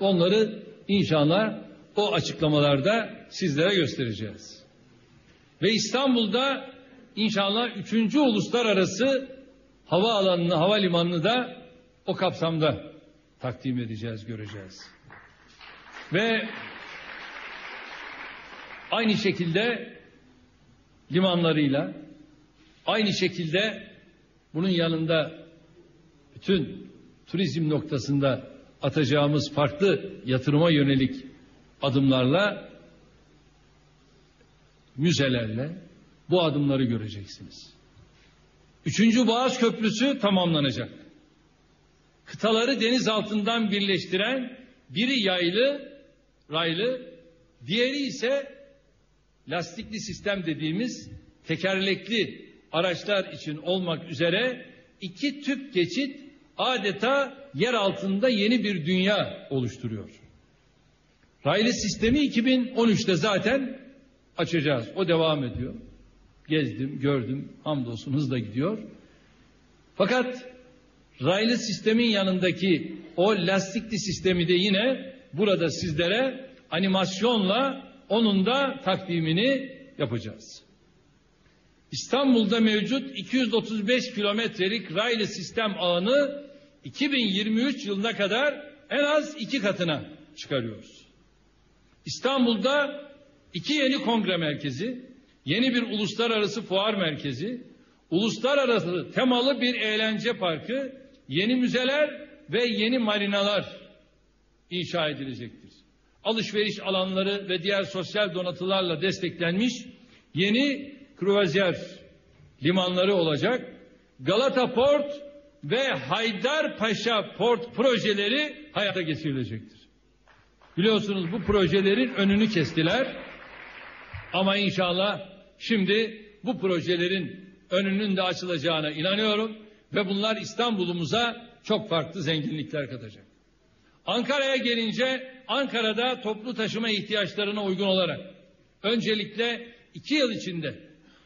Onları inşallah o açıklamalarda sizlere göstereceğiz. Ve İstanbul'da inşallah 3. uluslararası hava alanını, havalimanını da o kapsamda takdim edeceğiz, göreceğiz. Ve aynı şekilde limanlarıyla, aynı şekilde bunun yanında bütün turizm noktasında atacağımız farklı yatırıma yönelik adımlarla müzelerle bu adımları göreceksiniz. Üçüncü Boğaz Köprüsü tamamlanacak. Kıtaları deniz altından birleştiren biri yaylı, raylı, diğeri ise lastikli sistem dediğimiz tekerlekli araçlar için olmak üzere iki tüp geçit adeta yer altında yeni bir dünya oluşturuyor. Raylı sistemi 2013'te zaten açacağız. O devam ediyor. Gezdim, gördüm. Hamdolsun hızla gidiyor. Fakat raylı sistemin yanındaki o lastikli sistemi de yine burada sizlere animasyonla onun da takdimini yapacağız. İstanbul'da mevcut 235 kilometrelik raylı sistem ağını 2023 yılına kadar en az iki katına çıkarıyoruz. İstanbul'da iki yeni kongre merkezi, yeni bir uluslararası fuar merkezi, uluslararası temalı bir eğlence parkı, yeni müzeler ve yeni marinalar inşa edilecektir. Alışveriş alanları ve diğer sosyal donatılarla desteklenmiş yeni kruvaziyer limanları olacak. Galata Port ve Haydarpaşa Port projeleri hayata geçirilecektir. Biliyorsunuz bu projelerin önünü kestiler. Ama inşallah şimdi bu projelerin önünün de açılacağına inanıyorum ve bunlar İstanbul'umuza çok farklı zenginlikler katacak. Ankara'ya gelince Ankara'da toplu taşıma ihtiyaçlarına uygun olarak öncelikle iki yıl içinde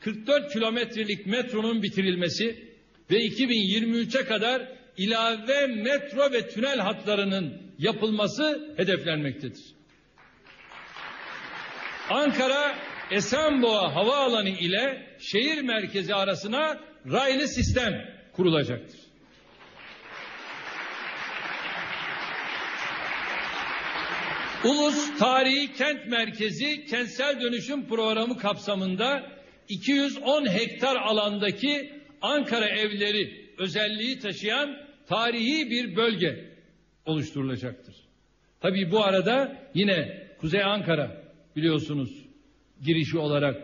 44 kilometrelik metronun bitirilmesi ve 2023'e kadar ilave metro ve tünel hatlarının yapılması hedeflenmektedir. Ankara Esenboğa Havaalanı ile şehir merkezi arasına raylı sistem kurulacaktır. Ulus Tarihi Kent Merkezi kentsel dönüşüm programı kapsamında 210 hektar alandaki Ankara evleri özelliği taşıyan tarihi bir bölge oluşturulacaktır. Tabii bu arada yine Kuzey Ankara biliyorsunuz girişi olarak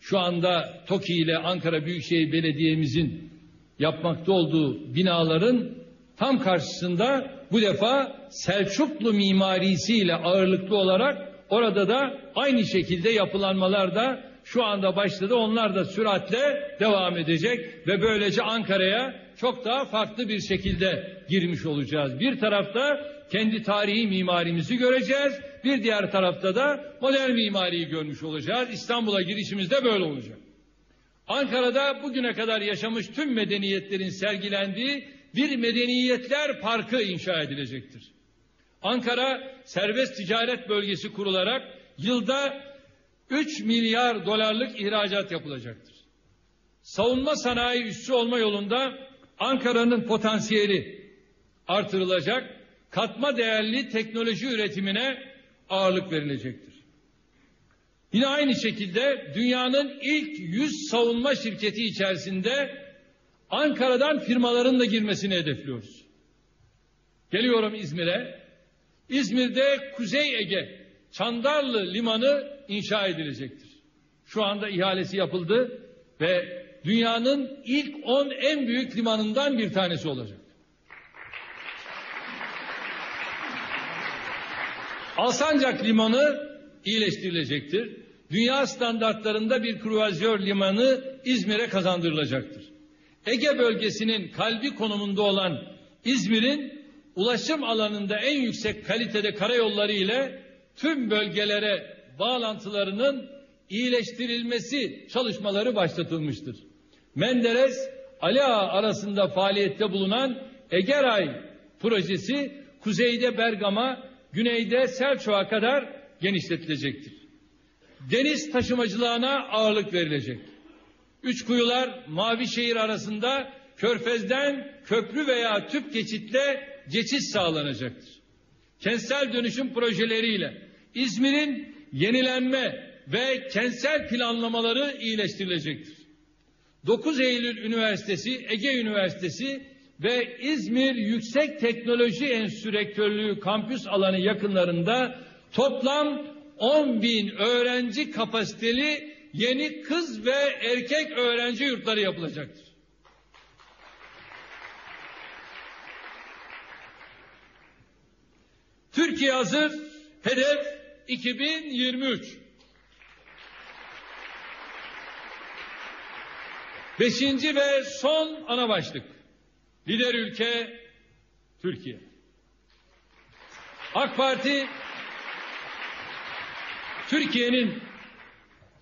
şu anda TOKİ ile Ankara Büyükşehir Belediye'mizin yapmakta olduğu binaların tam karşısında bu defa Selçuklu mimarisiyle ağırlıklı olarak orada da aynı şekilde yapılanmalar da şu anda başladı. Onlar da süratle devam edecek ve böylece Ankara'ya çok daha farklı bir şekilde girmiş olacağız. Bir tarafta kendi tarihi mimarimizi göreceğiz. Bir diğer tarafta da modern mimariyi görmüş olacağız. İstanbul'a girişimiz de böyle olacak. Ankara'da bugüne kadar yaşamış tüm medeniyetlerin sergilendiği bir medeniyetler parkı inşa edilecektir. Ankara serbest ticaret bölgesi kurularak yılda 3 milyar dolarlık ihracat yapılacaktır. Savunma sanayi üssü olma yolunda Ankara'nın potansiyeli artırılacak, katma değerli teknoloji üretimine ağırlık verilecektir. Yine aynı şekilde dünyanın ilk 100 savunma şirketi içerisinde Ankara'dan firmaların da girmesini hedefliyoruz. Geliyorum İzmir'e. İzmir'de Kuzey Ege Çandarlı Limanı inşa edilecektir. Şu anda ihalesi yapıldı ve dünyanın ilk 10 en büyük limanından bir tanesi olacak. Alsancak Limanı iyileştirilecektir. Dünya standartlarında bir kruvazör limanı İzmir'e kazandırılacaktır. Ege bölgesinin kalbi konumunda olan İzmir'in ulaşım alanında en yüksek kalitede karayolları ile tüm bölgelere bağlantılarının iyileştirilmesi çalışmaları başlatılmıştır. Menderes Ali Ağa arasında faaliyette bulunan Egeray projesi kuzeyde Bergama, güneyde Selçuk'a kadar genişletilecektir. Deniz taşımacılığına ağırlık verilecek. Üç kuyular mavi şehir arasında körfezden köprü veya tüp geçitle geçiş sağlanacaktır. Kentsel dönüşüm projeleriyle İzmir'in yenilenme ve kentsel planlamaları iyileştirilecektir. 9 Eylül Üniversitesi, Ege Üniversitesi ve İzmir Yüksek Teknoloji Enstitüsü Rektörlüğü kampüs alanı yakınlarında toplam 10 bin öğrenci kapasiteli yeni kız ve erkek öğrenci yurtları yapılacaktır. Türkiye hazır, hedef 2023. Beşinci ve son ana başlık. Lider ülke Türkiye. AK Parti Türkiye'nin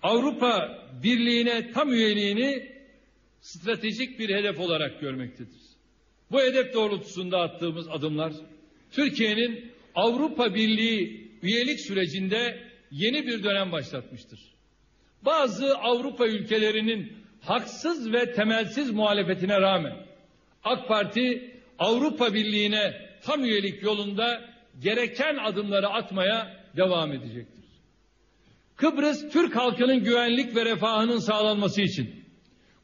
Avrupa Birliği'ne tam üyeliğini stratejik bir hedef olarak görmektedir. Bu hedef doğrultusunda attığımız adımlar Türkiye'nin Avrupa Birliği üyelik sürecinde yeni bir dönem başlatmıştır. Bazı Avrupa ülkelerinin haksız ve temelsiz muhalefetine rağmen AK Parti Avrupa Birliği'ne tam üyelik yolunda gereken adımları atmaya devam edecektir. Kıbrıs Türk halkının güvenlik ve refahının sağlanması için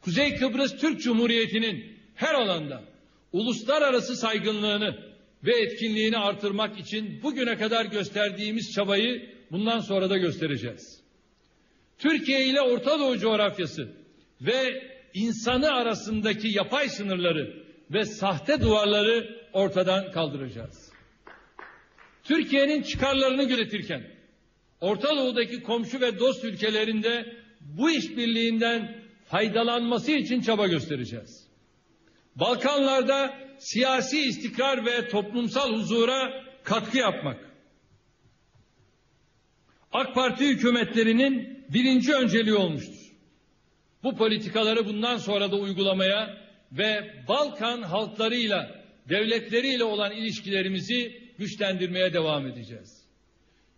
Kuzey Kıbrıs Türk Cumhuriyeti'nin her alanda uluslararası saygınlığını ve etkinliğini artırmak için bugüne kadar gösterdiğimiz çabayı bundan sonra da göstereceğiz. Türkiye ile Orta Doğu coğrafyası ve insanı arasındaki yapay sınırları ve sahte duvarları ortadan kaldıracağız. Türkiye'nin çıkarlarını gözetirken Orta Doğu'daki komşu ve dost ülkelerinde bu işbirliğinden faydalanması için çaba göstereceğiz. Balkanlarda siyasi istikrar ve toplumsal huzura katkı yapmak. AK Parti hükümetlerinin birinci önceliği olmuştur. Bu politikaları bundan sonra da uygulamaya ve Balkan halklarıyla, devletleriyle olan ilişkilerimizi güçlendirmeye devam edeceğiz.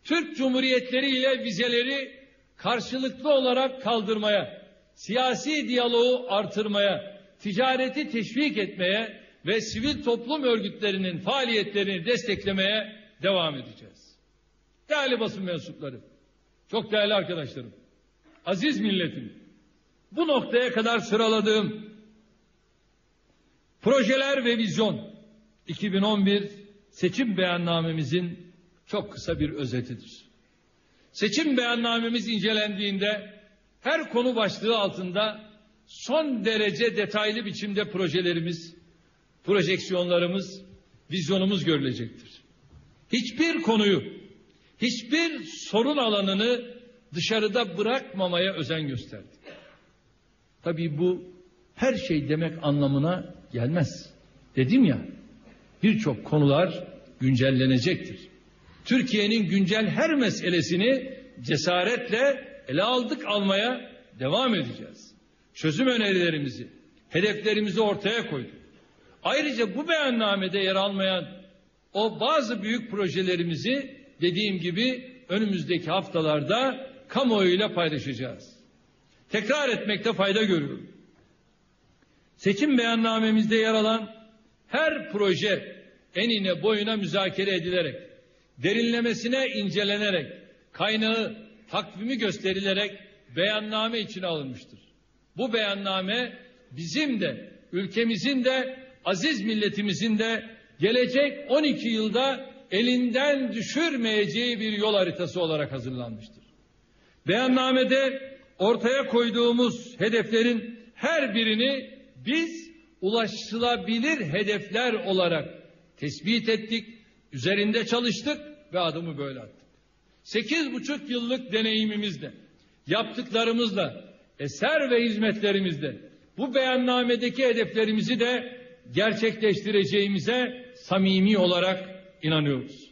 Türk Cumhuriyetleri ile vizeleri karşılıklı olarak kaldırmaya, siyasi diyaloğu artırmaya, ticareti teşvik etmeye ve sivil toplum örgütlerinin faaliyetlerini desteklemeye devam edeceğiz. Değerli basın mensupları, çok değerli arkadaşlarım, aziz milletim, bu noktaya kadar sıraladığım projeler ve vizyon 2011 seçim beyannamemizin çok kısa bir özetidir. Seçim beyannamemiz incelendiğinde her konu başlığı altında son derece detaylı biçimde projelerimiz, projeksiyonlarımız, vizyonumuz görülecektir. Hiçbir konuyu, hiçbir sorun alanını dışarıda bırakmamaya özen gösterdik. Tabii bu her şey demek anlamına gelmez. Dedim ya, birçok konular güncellenecektir. Türkiye'nin güncel her meselesini cesaretle ele aldık almaya devam edeceğiz. Çözüm önerilerimizi, hedeflerimizi ortaya koyduk. Ayrıca bu beyannamede yer almayan o bazı büyük projelerimizi dediğim gibi önümüzdeki haftalarda kamuoyuyla paylaşacağız. Tekrar etmekte fayda görüyorum. Seçim beyannamemizde yer alan her proje enine boyuna müzakere edilerek, derinlemesine incelenerek, kaynağı, takvimi gösterilerek beyanname içine alınmıştır. Bu beyanname bizim de, ülkemizin de, aziz milletimizin de gelecek 12 yılda elinden düşürmeyeceği bir yol haritası olarak hazırlanmıştır. Beyannamede ortaya koyduğumuz hedeflerin her birini biz ulaşılabilir hedefler olarak tespit ettik, üzerinde çalıştık ve adımı böyle attık. Sekiz buçuk yıllık deneyimimizle, yaptıklarımızla, eser ve hizmetlerimizle bu beyannamedeki hedeflerimizi de gerçekleştireceğimize samimi olarak inanıyoruz.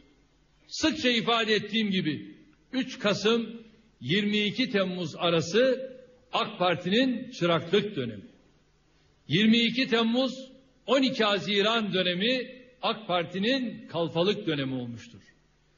Sıkça ifade ettiğim gibi 3 Kasım 22 Temmuz arası AK Parti'nin çıraklık dönemi. 22 Temmuz 12 Haziran dönemi AK Parti'nin kalfalık dönemi olmuştur.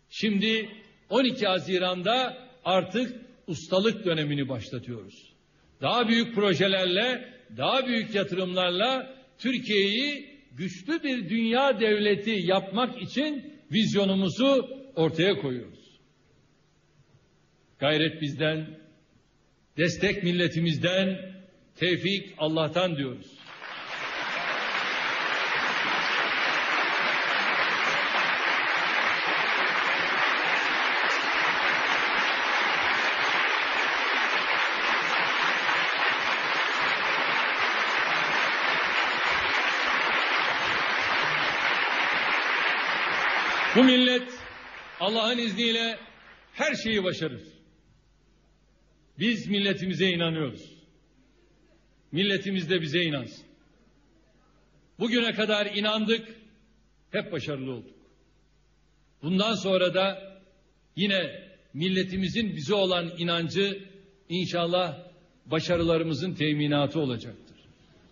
Şimdi 12 Haziran'da artık ustalık dönemini başlatıyoruz. Daha büyük projelerle, daha büyük yatırımlarla Türkiye'yi güçlü bir dünya devleti yapmak için vizyonumuzu ortaya koyuyoruz. Gayret bizden, destek milletimizden, tevfik Allah'tan diyoruz. Bu millet Allah'ın izniyle her şeyi başarır. Biz milletimize inanıyoruz. Milletimiz de bize inansın. Bugüne kadar inandık, hep başarılı olduk. Bundan sonra da yine milletimizin bize olan inancı inşallah başarılarımızın teminatı olacaktır.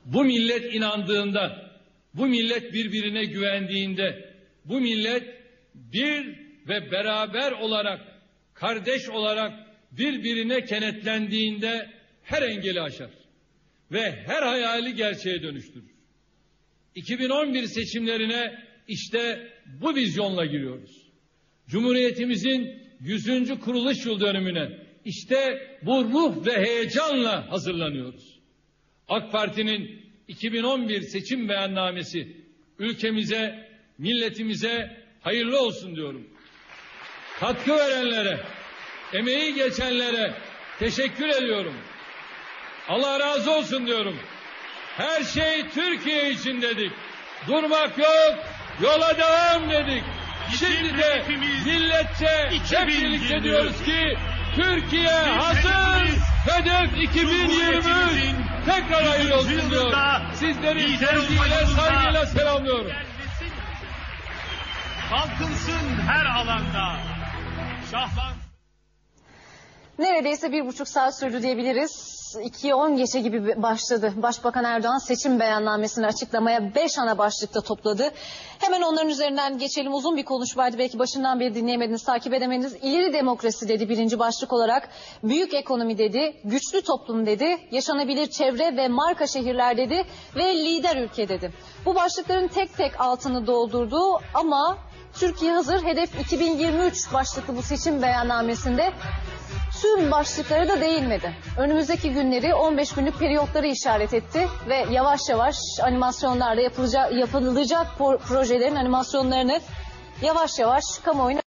Bu millet inandığında, bu millet birbirine güvendiğinde, bu millet bir ve beraber olarak, kardeş olarak birbirine kenetlendiğinde her engeli aşar ve her hayali gerçeğe dönüştürür. 2011 seçimlerine işte bu vizyonla giriyoruz. Cumhuriyetimizin 100. kuruluş yıl dönümüne işte bu ruh ve heyecanla hazırlanıyoruz. AK Parti'nin 2011 seçim beyannamesi ülkemize, milletimize hayırlı olsun diyorum. Katkı verenlere, emeği geçenlere teşekkür ediyorum. Allah razı olsun diyorum. Her şey Türkiye için dedik. Durmak yok, yola devam dedik. Şimdi de milletçe hep birlikte diyoruz ki Türkiye hazır. Hedef 2023. Tekrar hayırlı olsun diyor. Sizleri sevgiyle, saygıyla selamlıyorum. Kalkınsın her alanda. Şahlan Neredeyse bir buçuk saat sürdü diyebiliriz. 2'ye 10 geçe gibi başladı. Başbakan Erdoğan seçim beyannamesini açıklamaya 5 ana başlıkta topladı. Hemen onların üzerinden geçelim. Uzun bir konuşmaydı. Belki başından beri dinleyemediniz, takip edemediniz. İleri demokrasi dedi birinci başlık olarak. Büyük ekonomi dedi. Güçlü toplum dedi. Yaşanabilir çevre ve marka şehirler dedi. Ve lider ülke dedi. Bu başlıkların tek tek altını doldurdu ama Türkiye hazır hedef 2023 başlıklı bu seçim beyannamesinde tüm başlıklara da değinmedi. Önümüzdeki günleri 15 günlük periyotları işaret etti ve yavaş yavaş animasyonlarla yapılacak, yapılacak projelerin animasyonlarını yavaş yavaş kamuoyuna